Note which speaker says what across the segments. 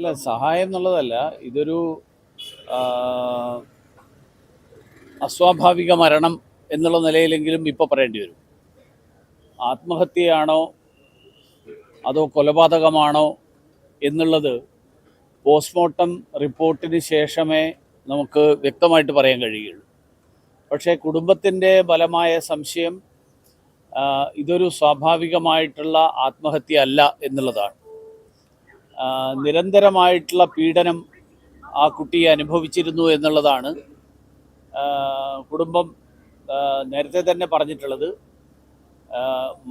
Speaker 1: അല്ല സഹായം എന്നുള്ളതല്ല ഇതൊരു അസ്വാഭാവിക മരണം എന്നുള്ള നിലയിലെങ്കിലും ഇപ്പോൾ പറയേണ്ടി വരും. ആത്മഹത്യയാണോ അതോ കൊലപാതകമാണോ എന്നുള്ളത് പോസ്റ്റ്മോർട്ടം റിപ്പോർട്ടിന് ശേഷമേ നമുക്ക് വ്യക്തമായിട്ട് പറയാൻ കഴിയുള്ളൂ പക്ഷേ കുടുംബത്തിന്റെ ബലമായ സംശയം ഇതൊരു സ്വാഭാവികമായിട്ടുള്ള ആത്മഹത്യ അല്ല എന്നുള്ളതാണ്. നിരന്തരമായിട്ടുള്ള പീഡനം ആ കുട്ടി അനുഭവിച്ചിരുന്നു എന്നുള്ളതാണ് കുടുംബം നേരത്തെ തന്നെ പറഞ്ഞിട്ടുള്ളത്.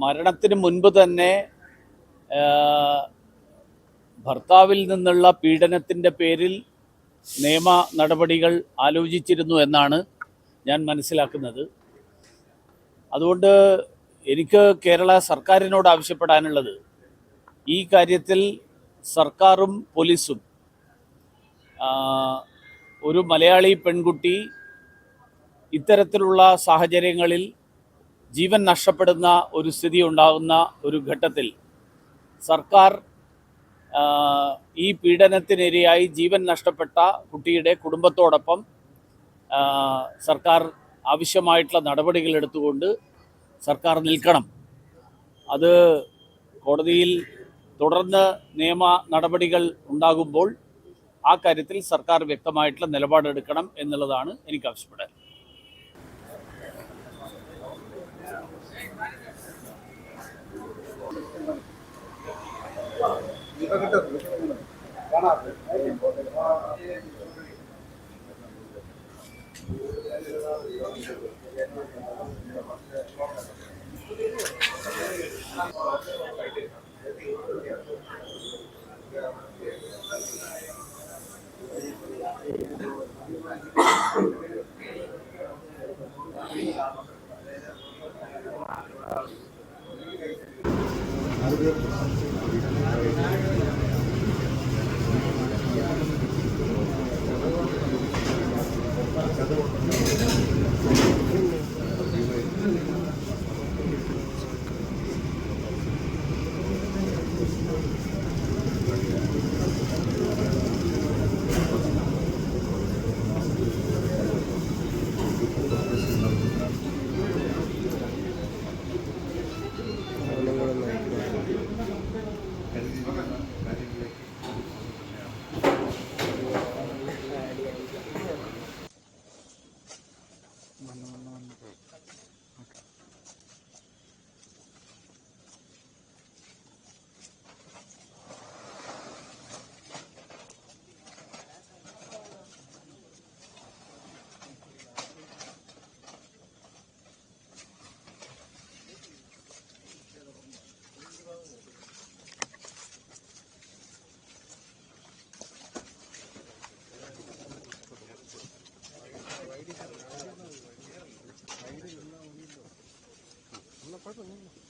Speaker 1: മരണത്തിന് മുൻപ് തന്നെ ഭർത്താവിൽ നിന്നുള്ള പീഡനത്തിന്റെ പേരിൽ നിയമ നടപടികൾ ആലോചിച്ചിരുന്നു എന്നാണ് ഞാൻ മനസ്സിലാക്കുന്നത്. അതുകൊണ്ട് എനിക്ക് കേരള സർക്കാരിനോട് ആവശ്യപ്പെടാനുള്ളത് ഈ കാര്യത്തിൽ സർക്കാരും പോലീസും ഒരു മലയാളി പെൺകുട്ടി ഇത്തരത്തിലുള്ള സാഹചര്യങ്ങളിൽ ജീവൻ നഷ്ടപ്പെടുന്ന ഒരു സ്ഥിതി ഉണ്ടാകുന്ന ഒരു ഘട്ടത്തിൽ സർക്കാർ ഈ പീഡനത്തിനിരയായി ജീവൻ നഷ്ടപ്പെട്ട കുട്ടിയുടെ കുടുംബത്തോടൊപ്പം സർക്കാർ ആവശ്യമായിട്ടുള്ള നടപടികൾ എടുത്തുകൊണ്ട് സർക്കാർ നിൽക്കണം. അത് കോടതിയിൽ തുടർന്ന് നിയമ നടപടികൾ ഉണ്ടാകുമ്പോൾ ആ കാര്യത്തിൽ സർക്കാർ വ്യക്തമായിട്ടുള്ള നിലപാടെടുക്കണം എന്നുള്ളതാണ് എനിക്ക് ആവശ്യപ്പെടാൻ 快走，快走，走。